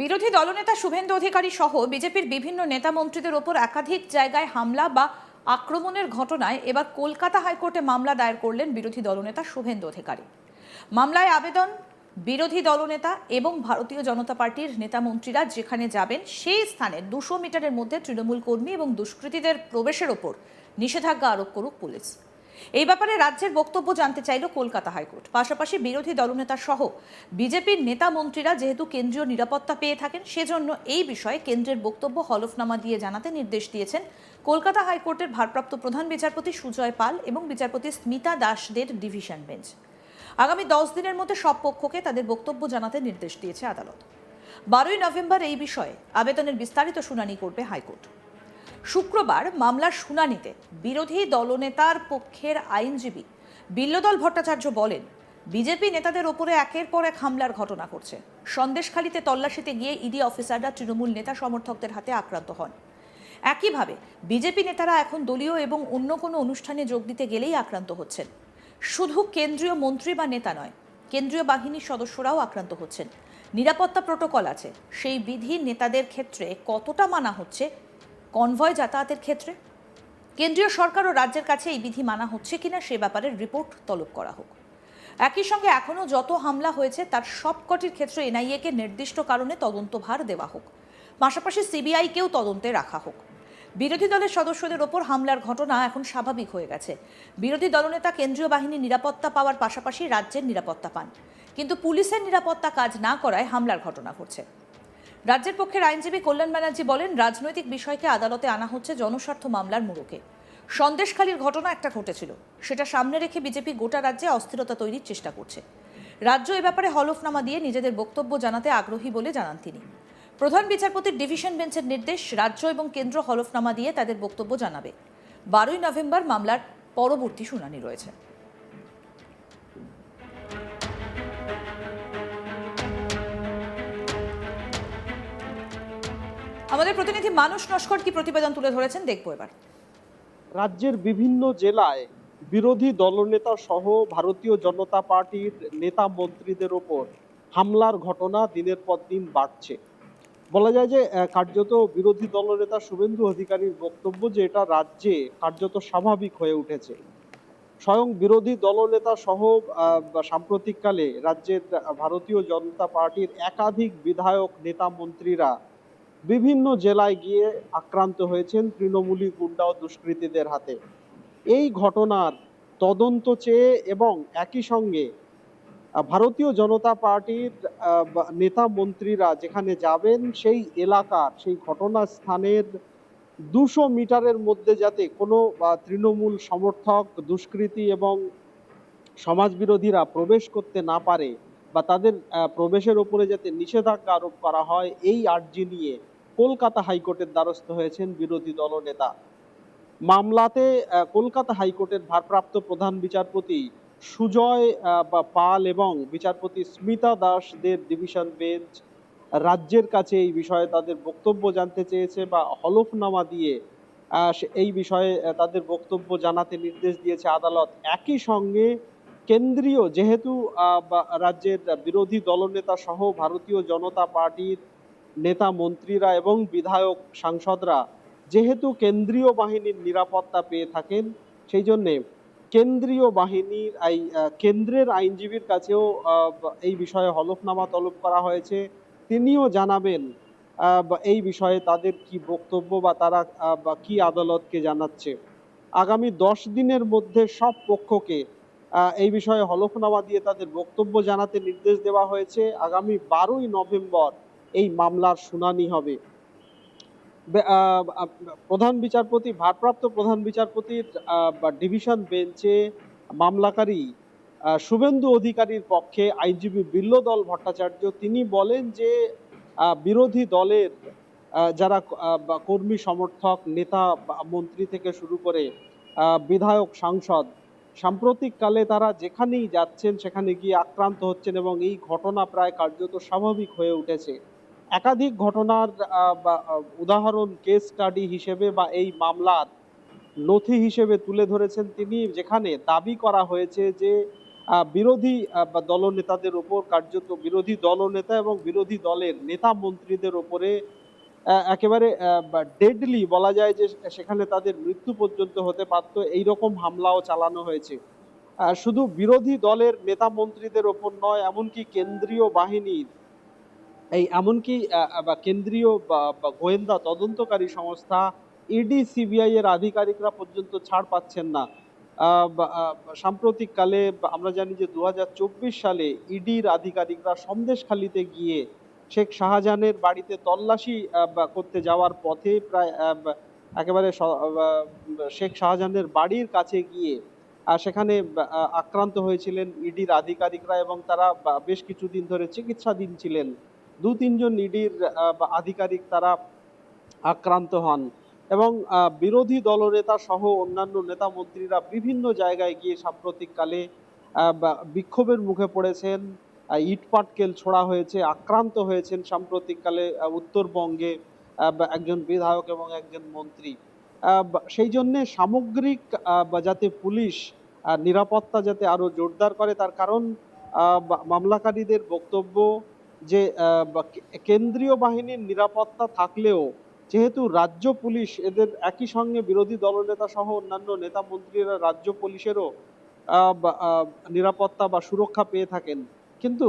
বিরোধী দলনেতা শুভেন্দু অধিকারী সহ বিজেপির বিভিন্ন নেতা মন্ত্রীদের ওপর একাধিক জায়গায় হামলা বা আক্রমণের ঘটনায় এবার কলকাতা হাইকোর্টে মামলা দায়ের করলেন বিরোধী দলনেতা শুভেন্দু অধিকারী। মামলায় আবেদন বিরোধী দলনেতা এবং ভারতীয় জনতা পার্টির নেতা মন্ত্রীরা যেখানে যাবেন সেই স্থানে দুশো মিটারের মধ্যে তৃণমূল কর্মী এবং দুষ্কৃতীদের প্রবেশের ওপর নিষেধাজ্ঞা আরোপ করুক পুলিশ। এই ব্যাপারে রাজ্যের বক্তব্য জানতে চাইল কলকাতা হাইকোর্ট। পাশাপাশি বিরোধী দলনেতা সহ বিজেপির নেতা মন্ত্রীরা যেহেতু কেন্দ্রীয় নিরাপত্তা পেয়ে থাকেন, সেজন্য এই বিষয়ে কেন্দ্রের বক্তব্য হলফনামা দিয়ে জানাতে নির্দেশ দিয়েছেন কলকাতা হাইকোর্টের ভারপ্রাপ্ত প্রধান বিচারপতি সুজয় পাল এবং বিচারপতি স্মিতা দাসদের ডিভিশন বেঞ্চ। আগামী দশ দিনের মধ্যে সব পক্ষকে তাদের বক্তব্য জানাতে নির্দেশ দিয়েছে আদালত। বারোই নভেম্বর এই বিষয়ে আবেদনের বিস্তারিত শুনানি করবে হাইকোর্ট। শুক্রবার মামলার শুনানিতে বিরোধী দলনেতার পক্ষের আইনজীবী বিল্লদল ভট্টাচার্য বলেন, বিজেপি নেতাদের ওপরে একের পর এক হামলার ঘটনা করছে সন্দেশখালিতে তল্লাশিতে গিয়ে ইডি অফিসাররা তৃণমূল নেতা সমর্থকদের হাতে আক্রান্ত হন। একইভাবে বিজেপি নেতারা এখন দলীয় এবং অন্য কোনো অনুষ্ঠানে যোগ দিতে গেলেই আক্রান্ত হচ্ছেন। শুধু কেন্দ্রীয় মন্ত্রী বা নেতা নয়, কেন্দ্রীয় বাহিনীর সদস্যরাও আক্রান্ত হচ্ছেন। নিরাপত্তা প্রোটোকল আছে, সেই বিধি নেতাদের ক্ষেত্রে কতটা মানা হচ্ছে কনভয় যাতায়াতের ক্ষেত্রে? কেন্দ্রীয় সরকার ও রাজ্যের কাছে এই বিধি মানা হচ্ছে কিনা সে ব্যাপারে রিপোর্ট তলব করা হোক। একই সঙ্গে এখনও যত হামলা হয়েছে, তার সবকটির ক্ষেত্রে এনআইএকে নির্দিষ্ট কারণে তদন্তভার দেওয়া হোক। পাশাপাশি সিবিআইকেও তদন্তে রাখা হোক। বিরোধী দলের সদস্যদের ওপর হামলার ঘটনা এখন স্বাভাবিক হয়ে গেছে। বিরোধী দলনেতা কেন্দ্রীয় বাহিনী নিরাপত্তা পাওয়ার পাশাপাশি রাজ্যের নিরাপত্তা পান। কিন্তু পুলিশের নিরাপত্তা কাজ না করায় হামলার ঘটনা ঘটছে। রাজ্যের পক্ষের আইনজীবী কল্যাণ ব্যানার্জি বলেন, রাজনৈতিক বিষয়কে আদালতে আনা হচ্ছে জনস্বার্থ মামলার মোড়কে। সন্দেশখালীর ঘটনা একটা ঘটেছিল। সেটা সামনে রেখে বিজেপি গোটা রাজ্যে অস্থিরতা তৈরির চেষ্টা করছে। রাজ্য এ ব্যাপারে হলফনামা দিয়ে নিজেদের বক্তব্য জানাতে আগ্রহী বলে জানান তিনি। প্রধান বিচারপতির ডিভিশন বেঞ্চের নির্দেশ রাজ্য এবং কেন্দ্র হলফনামা দিয়ে তাদের বক্তব্য জানাবে। বারোই নভেম্বর মামলার পরবর্তী শুনানি রয়েছে। আমাদের প্রতিনিধি মানুষ নস্কর কি প্রতিবেদন তুলে ধরেছেন দেখব এবার। রাজ্যের বিভিন্ন জেলায় বিরোধী দলনেতা সহ ভারতীয় জনতা পার্টির নেতা মন্ত্রীদের ওপর হামলার ঘটনা দিনের পর দিন বাড়ছে। বলা যায় যে কার্যত বিরোধী দলনেতা শুভেন্দু অধিকারীর বক্তব্য যে, এটা রাজ্যে কার্যত স্বাভাবিক হয়ে উঠেছে। স্বয়ং বিরোধী দলনেতা সহ সাম্প্রতিককালে রাজ্যের ভারতীয় জনতা পার্টির একাধিক বিধায়ক নেতা মন্ত্রীরা বিভিন্ন জেলায় গিয়ে আক্রান্ত হয়েছেন তৃণমূলী গুন্ডা ও দুষ্কৃতীদের হাতে। এই ঘটনার তদন্ত চেয়ে এবং একই সঙ্গে ভারতীয় জনতা পার্টির নেতা মন্ত্রীরা যেখানে যাবেন, সেই এলাকার, সেই ঘটনাস্থানের দুশো মিটারের মধ্যে যাতে কোনো তৃণমূল সমর্থক, দুষ্কৃতী এবং সমাজবিরোধীরা প্রবেশ করতে না পারে বা তাদের প্রবেশের ওপরে যাতে নিষেধাজ্ঞা আরোপ করা হয়, এই আর্জি নিয়ে কলকাতা হাইকোর্টের দ্বারস্থ হয়েছেন বিরোধী দলনেতা। মামলাতে কলকাতা হাইকোর্টের ভারপ্রাপ্ত প্রধান বিচারপতি সুজয় বা পাল এবং বিচারপতি স্মিতা দাসদের ডিভিশন বেঞ্চ রাজ্যের কাছে এই বিষয়ে তাদের বক্তব্য জানতে চেয়েছে বা হলফনামা দিয়ে এই বিষয়ে তাদের বক্তব্য জানাতে নির্দেশ দিয়েছে আদালত। একই সঙ্গে কেন্দ্রীয়, যেহেতু রাজ্যের বিরোধী দলনেতা সহ ভারতীয় জনতা পার্টির নেতা মন্ত্রীরা এবং বিধায়ক সাংসদরা যেহেতু কেন্দ্রীয় বাহিনীর নিরাপত্তা পেয়ে থাকেন, সেই জন্যে কেন্দ্রীয় বাহিনীর এই কেন্দ্রের আইনজীবীর কাছেও এই বিষয়ে হলফনামা তলব করা হয়েছে। তিনিও জানাবেন এই বিষয়ে তাদের কি বক্তব্য বা তারা কি আদালতকে জানাচ্ছে। আগামী দশ দিনের মধ্যে সব পক্ষকে এই বিষয়ে হলফনামা দিয়ে তাদের বক্তব্য জানাতে নির্দেশ দেওয়া হয়েছে। আগামী বারোই নভেম্বর এই মামলার শুনানি হবে। প্রধান বিচারপতি, ভারপ্রাপ্ত প্রধান বিচারপতির ডিভিশন বেঞ্চে মামলাকারী শুভেন্দু অধিকারীর পক্ষে আইনজীবী বিল্লদল ভট্টাচার্য, তিনি বলেন যে বিরোধী দলের যারা কর্মী সমর্থক, নেতা মন্ত্রী থেকে শুরু করে বিধায়ক, সাংসদ, সাম্প্রতিককালে তারা যেখানেই যাচ্ছেন সেখানে গিয়ে আক্রান্ত হচ্ছেন এবং এই ঘটনা প্রায় কার্যত স্বাভাবিক হয়ে উঠেছে। একাধিক ঘটনার উদাহরণ কেস স্টাডি হিসেবে বা এই মামলার নথি হিসেবে তুলে ধরেছেন তিনি, যেখানে দাবি করা হয়েছে যে বিরোধী দলনেতাদের ওপর কার্যত, বিরোধী দলনেতা এবং বিরোধী দলের নেতা মন্ত্রীদের ওপরে একেবারে ডেডলি বলা যায় যে, সেখানে তাদের মৃত্যু পর্যন্ত হতে পারত, এইরকম হামলাও চালানো হয়েছে। শুধু বিরোধী দলের নেতা মন্ত্রীদের ওপর নয়, এমনকি কেন্দ্রীয় বাহিনীর এই এমনকি কেন্দ্রীয় বা- গোয়েন্দা তদন্তকারী সংস্থা ইডি সিবিআই এর আধিকারিকরা পর্যন্ত ছাড় পাচ্ছেন না। সাম্প্রতিককালে আমরা জানি যে দু হাজার চব্বিশ সালে ইডির আধিকারিকরা সন্দেশখালিতে গিয়ে শেখ শাহজাহানের বাড়িতে তল্লাশি করতে যাওয়ার পথে প্রায় একেবারে শেখ শাহজাহানের বাড়ির কাছে গিয়ে সেখানে আক্রান্ত হয়েছিলেন ইডির আধিকারিকরা এবং তারা বেশ কিছুদিন ধরে চিকিৎসাধীন ছিলেন। দু তিনজন ইডির আধিকারিক তারা আক্রান্ত হন এবং বিরোধী দলনেতা সহ অন্যান্য নেতা মন্ত্রীরা বিভিন্ন জায়গায় গিয়ে সাম্প্রতিককালে বিক্ষোভের মুখে পড়েছেন ইটপাটকেল ইট ছোড়া হয়েছে, আক্রান্ত হয়েছেন সাম্প্রতিককালে উত্তরবঙ্গে একজন বিধায়ক এবং একজন মন্ত্রী। সেই জন্যে সামগ্রিক যাতে পুলিশ নিরাপত্তা যাতে আরও জোরদার করে, তার কারণ মামলাকারীদের বক্তব্য যে কেন্দ্রীয় বাহিনীর নিরাপত্তা থাকলেও যেহেতু রাজ্য পুলিশ এদের একই সঙ্গে বিরোধী দলনেতা সহ অন্যান্য নেতা মন্ত্রীরা রাজ্য পুলিশেরও নিরাপত্তা বা সুরক্ষা পেয়ে থাকেন। কিন্তু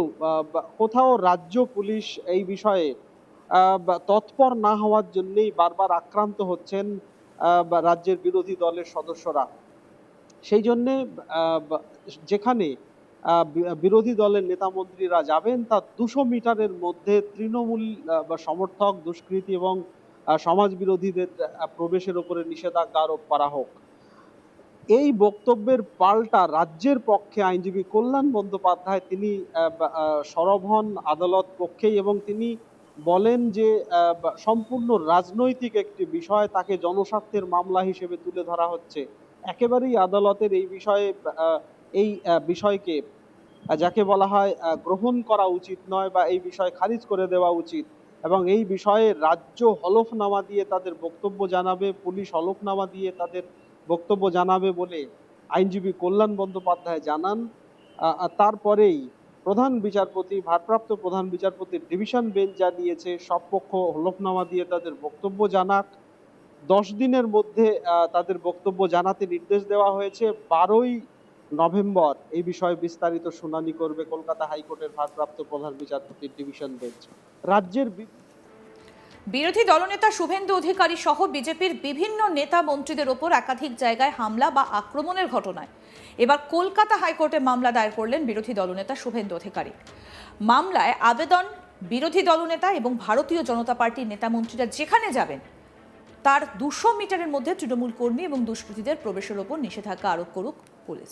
কোথাও রাজ্য পুলিশ এই বিষয়ে তৎপর না হওয়ার জন্যই বারবার আক্রান্ত হচ্ছেন রাজ্যের বিরোধী দলের সদস্যরা। সেই জন্যে যেখানে বিরোধী দলের নেতা মন্ত্রীরা যাবেন তার দুশো মিটারের মধ্যে তৃণমূল বা সমর্থক, দুষ্কৃতী এবং সমাজ বিরোধীদের প্রবেশের উপরে নিষেধাজ্ঞা আরোপ করা হোক। এই বক্তব্যের পাল্টা রাজ্যের পক্ষে আইনজীবী কল্যাণ বন্দ্যোপাধ্যায় তিনি হন আদালত পক্ষেই এবং তিনি বলেন যে সম্পূর্ণ রাজনৈতিক একটি বিষয় তাকে জনস্বার্থের মামলা হিসেবে তুলে ধরা হচ্ছে। একেবারেই আদালতের এই বিষয়ে এই বিষয়কে যাকে বলা হয় গ্রহণ করা উচিত নয় বা এই বিষয় খারিজ করে দেওয়া উচিত। এবং এই বিষয়ে রাজ্য হলফনামা দিয়ে তাদের বক্তব্য জানাবে, পুলিশ হলফনামা দিয়ে তাদের বক্তব্য জানাবে বলে আইনজীবী কল্যাণ বন্দ্যোপাধ্যায় জানান। তারপরেই প্রধান বিচারপতি, ভারপ্রাপ্ত প্রধান বিচারপতির ডিভিশন বেঞ্চ জানিয়েছে সব পক্ষ হলফনামা দিয়ে তাদের বক্তব্য জানাক। দশ দিনের মধ্যে তাদের বক্তব্য জানাতে নির্দেশ দেওয়া হয়েছে। বারোই নভেম্বর, এই বিষয়ে বিস্তারিত শুনানি করবে কলকাতা হাইকোর্টের ভারপ্রাপ্ত প্রধান বিচারপতির ডিভিশন বেঞ্চ। রাজ্যের বিরোধী দলনেতা শুভেন্দু অধিকারী সহ বিজেপির বিভিন্ন নেতা মন্ত্রীদের ওপর একাধিক জায়গায় হামলা বা আক্রমণের ঘটনায়। এবার কলকাতা হাইকোর্টে মামলা দায়ের করলেন বিরোধী দলনেতা শুভেন্দু অধিকারী। মামলায় আবেদন বিরোধী দলনেতা এবং ভারতীয় জনতা পার্টির নেতা মন্ত্রীরা যেখানে যাবেন, তার দুশো মিটারের মধ্যে তৃণমূল কর্মী এবং দুষ্কৃতীদের প্রবেশের ওপর নিষেধাজ্ঞা আরোপ করুক পুলিশ।